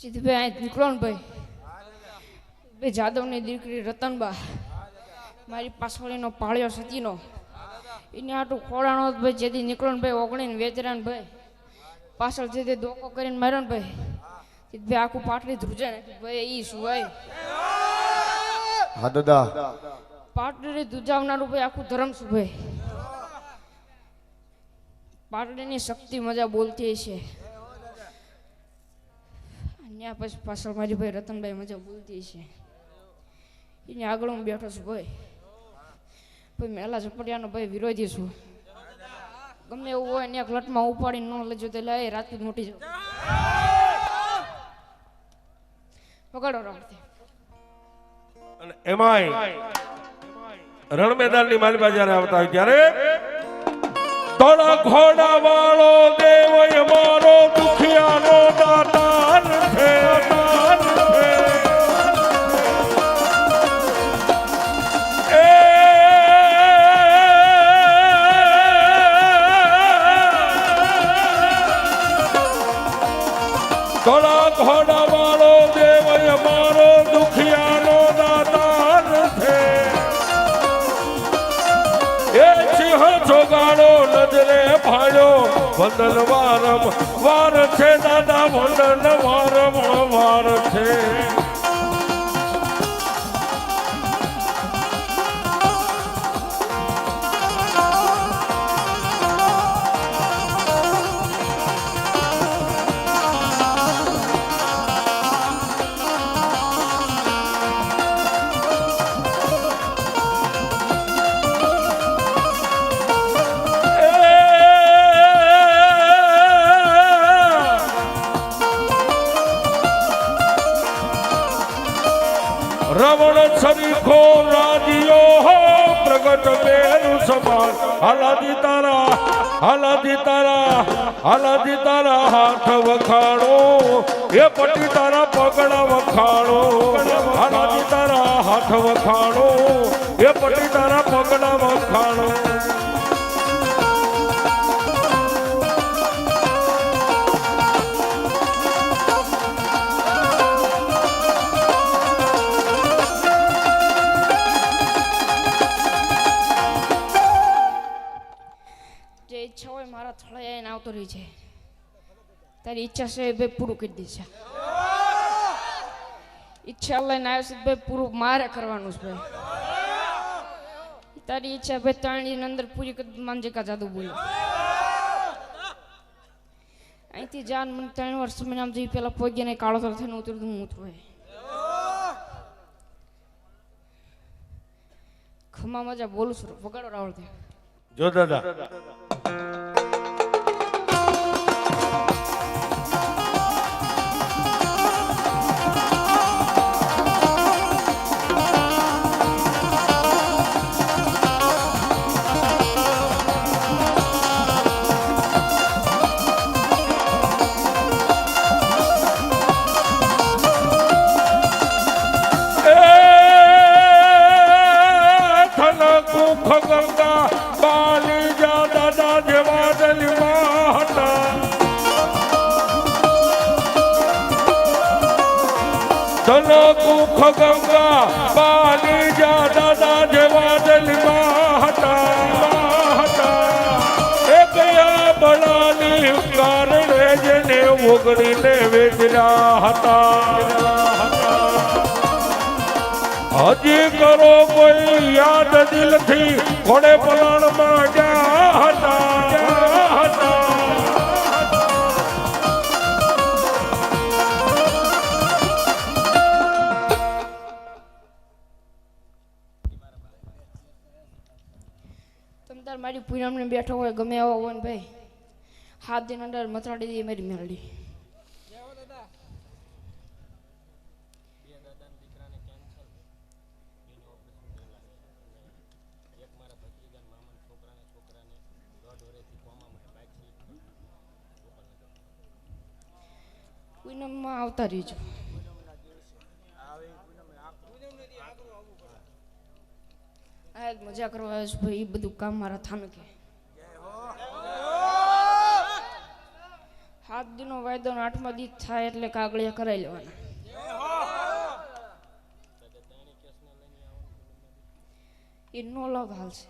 જીતભાઈ અહીં નીકળો ને ભાઈ બે જાદવની દીકરી રતનબા. મારી પાછળનો પાળ્યો સતીનો. એને આટલું ખોળાણો ભાઈ જેથી નીકળો ને ભાઈ ઓગણીને વેચરા ને ભાઈ. પાછળ જેથી ધોકો કરીને માર્યો ને ભાઈ. જીતભાઈ આખું પાટલી ધ્રુજે ને ભાઈ એ શું ભાઈ હા દાદા. પાટલી ધ્રુજાવનારું ભાઈ આખું ધર્મ શું ભાઈ? પાટલીની શક્તિ મજા બોલતી છે ત્યાં પછી પાછળ મારી ભાઈ રતનભાઈ મજા બોલતી છે એને આગળ હું બેઠો છું ભાઈ. ભાઈ મેલા ઝપડિયાનો ભાઈ વિરોધી છું. ગમે એવું હોય ને એક લટમાં ન લેજો, તો લે રાજપૂત મોટી જાવ પકડો રમતી અને એમાંય રણ મેદાનની માલિકા જ્યારે આવતા હોય ત્યારે ઘોડા નજરે ભાડો વંદન વારમ વાર છે દાદા વંદન વારમ વાર છે. હાલાદી તારા, હલદી તારા હલદી તારા હાથ વખાણો. એ પટી તારા પગડા વખાણો. હલદી તારા હાથ વખાણો. એ પટી તારા પગડા વખાણો. આવીને છે. તારી ઈચ્છા છે ભાઈ પૂરું કરી દેશે ઈચ્છા લઈને આવ્યો છે ભાઈ પૂરું મારે કરવાનું છે, ભાઈ. તારી ઈચ્છા ભાઈ ત્રણની અંદર પૂરી કરી માનજે કા જાદુ બોલી. અહીંથી જાન મને ત્રણ વર્ષ મને આમ જઈ પેલા પોગી ને કાળો તર થઈને ઉતરું હું ઉતરું ખમા મજા બોલું છું, વગાડો રાવળ જો દાદા. ધનકુ ખગંગા બાલી જા દાદા જેવા દલિમા હતા. એ ગયા બળાની કારણે જેને ઓગણીને વેચરા હતા. હજી કરો કોઈ યાદ દિલથી, ઘોડે પલાણમાં તાર મારી પૂનમને બેઠો હોય, ગમે એવો હોય ને ભાઈ. હાથ દિન અંદર મથરાડી દઈએ મારી મેળડી. પૂનમમાં આવતા રહીજો. જ મજા કરવા છું ભાઈ એ બધું કામ મારા થામે કે. સાત દિનો વાયદો આઠમા દી થાય એટલે કાગળિયા કરાવી લેવાના. એ નો લાભ હાલશે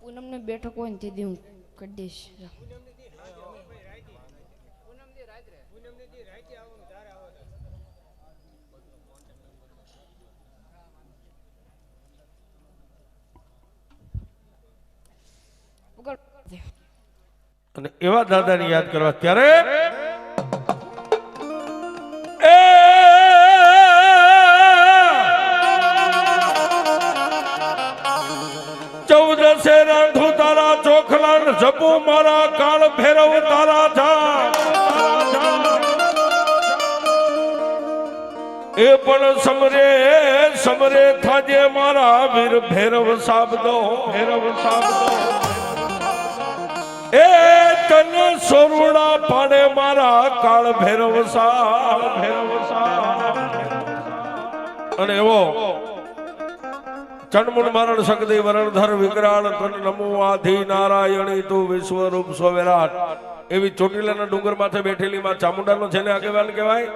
પૂનમને બેઠક હોય ને તે હું કરી દઈશ. અને એવા દાદાને યાદ કરવા ત્યારે જપુ મારા કાળ ભેરવ, તારા જા એ પણ સમરે સમરે થાજે મારા વીર ભેરવ સાબદો. ભેરવ સાબદો. એ તન સોરુણા પાડે મારા કાળ ભેરવ સા ભેરવ સા અને એવો ચણમુણ મરણ શક્તિ વરણધર વિકરાળ તન નમો આધી નારાયણી તું વિશ્વરૂપ સો વિરાટ એવી ચોટીલાના ડુંગર માથે બેઠેલી માં ચામુંડાનો જેને આગેવાન કહેવાય?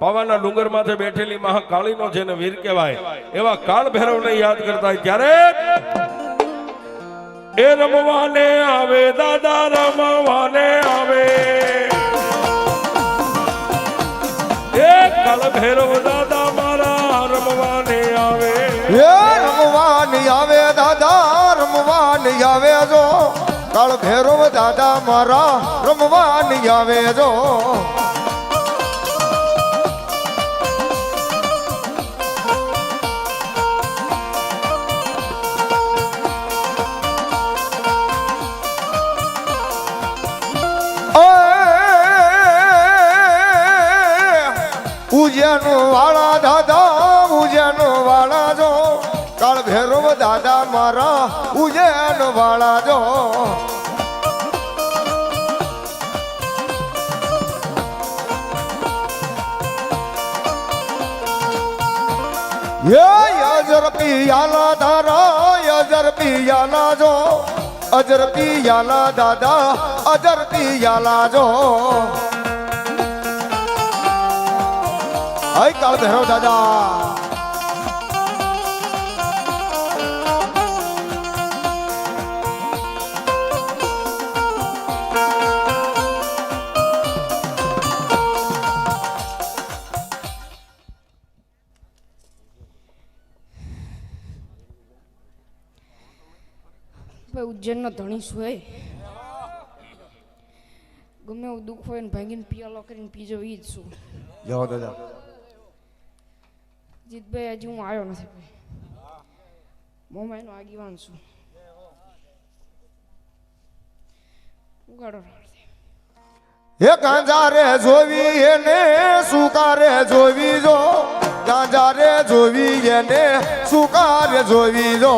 પાવાના ડુંગર માથે બેઠેલી મહાકાળીનો છે ને વીર કહેવાય. એવા કાળ ભૈરવને યાદ કરતા ત્યારે એ રમવાને આવે, દાદા રમવાને આવે. એ કાળ ભૈરવ દાદા મારા રમવાને આવે. રમવાની આવે દાદા, રમવાની આવે જો. કાળ ભૈરવ દાદા મારા, રમવાની આવે જો. ઉજ્યાનું વાળા દાદા દાદા મારા ઉજેન વાળા જો. અજર પિયાલા ધારા અજર પિયાલા જો. અજર પિયાલા દાદા, અજર પિયાલા જો. આય કાળ ભૈરવ દાદા. ભાઈ ઉજ્જૈનનો ધણી શું હે. ગમે એવું દુઃખ હોય ને ભાંગીને પિયાલો કરીને પીજો એ જ શું જાઓ દાદા જીતભાઈ હજી હું આવ્યો નથી ભાઈ. મોમાઈનો આગેવાન છું. ઉગાડો. એ ગાંજા રે જોવી એને સુકારે જોવી જો. ગાંજા રે જોવી એને સુકારે જોવી જો.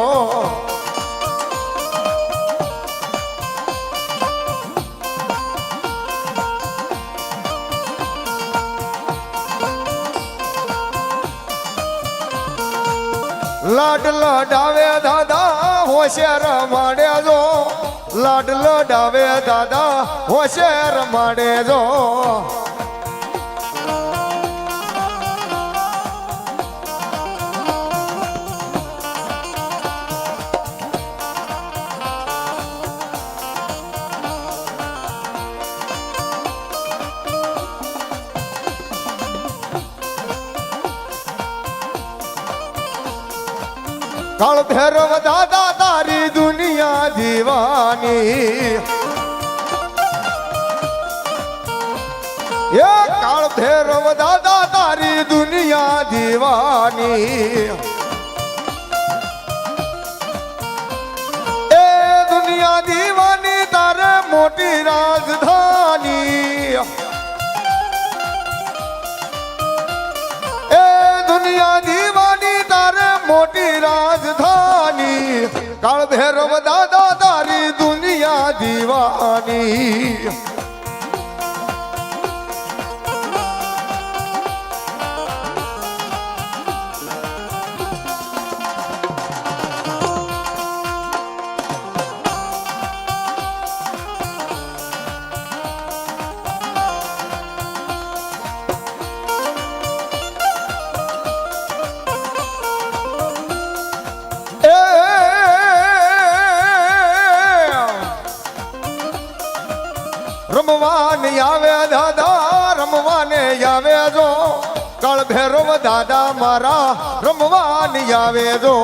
લાડ લડાવે દાદા હોશિયાર માડે જો લાડ લડાવે દાદા હોશિયાર માડે કાળ ભૈરવ દાદા તારી દુનિયા દીવાની. એ કાળ ભૈરવ દાદા તારી દુનિયા દીવાની. એ દુનિયા દીવાની તારે મોટી રાજધાની. એ દુનિયા દીવાની મોટી રાજધાની કાળ ભૈરવ દાદા તારી દુનિયા દીવાની. રમવાને આવે દાદા રમવાને આવે જો. કાળ ભૈરવ દાદા મારા રમવાની આવે જો.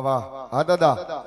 વાહ વાહ હા દાદા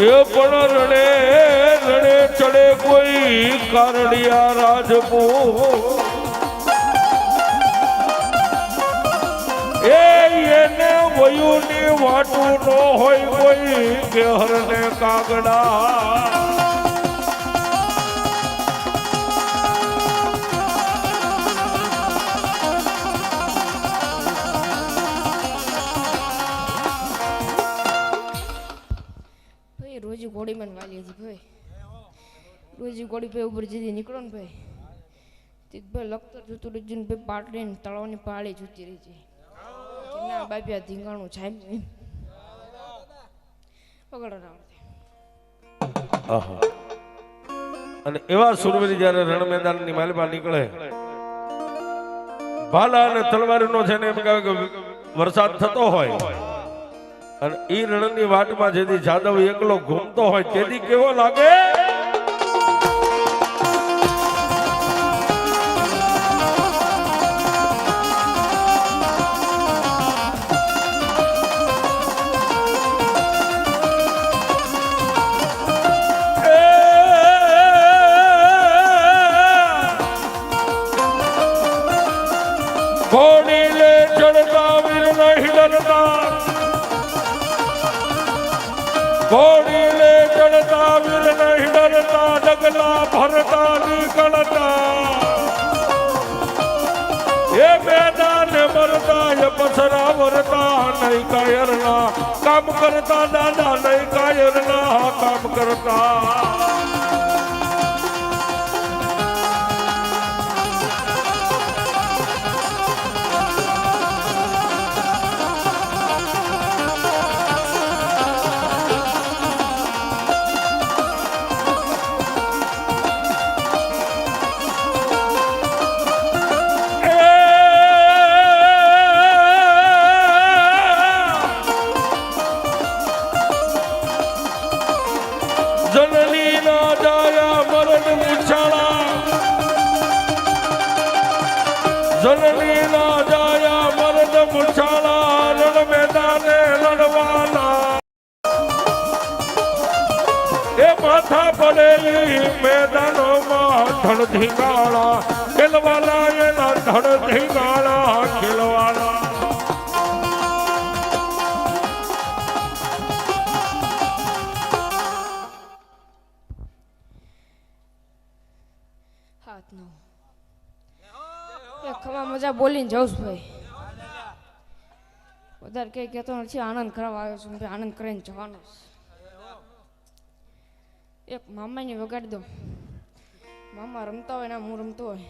એ પણ રડે રડે, ચડે કોઈ કારડિયા રાજપૂત. એ એને વયુની વાટું ન હોય કોઈ કેહર ને કાગડા. મને વાલી હતી ભાઈ. રોજ ઘોડી ભાઈ ઉપર જતી નીકળો ને ભાઈ. તે ભાઈ લખતર જોતું ને ભાઈ પાટડી ને તળાવની પાળી જોતી રહી છે. ના બાપ્યા ધીંગાણું છાય એમ. પકડો અને એવા સુરવીર જ્યારે રણ મેદાનની માલમાં નીકળે, ભાલા અને તલવારનો છે ને એમ કે વરસાદ થતો હોય અને ઈ રણની વાટમાં જેથી જાદવ એકલો ઘૂમતો હોય તેથી કેવો લાગે? ઘોડી લે ઘોડી લે ચડતા વીર નહીં ડરતા ડગલા ભરતા, નીકળતા. એ મેદાન મરતા, એ પસરા વરતા, નહીં કાયરના કામ કરતા દાદા, નહીં કાયરના કામ કરતા જનની રાજાયા મરદ મુછાળા રણ મેદાને લડવાના. એ માથા પડેલી મેદાનોમાં ધણ ધીંગાળા ખેલવાના, એના ધણ ધીંગાળા ખેલવાના. હાથનો એ ખમા મજા બોલીને જાઉં છું ભાઈ. વધારે કંઈ કહેતો નથી, આનંદ કરવા આવ્યો છું ભાઈ આનંદ કરીને જવાનો એક મામાને વગાડી દો મામા રમતા હોય ના હું રમતો હોય.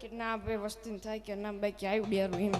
કે ના ભાઈ વસ્તી થાય કે ના ભાઈ આવ્યું ડેરું એમ.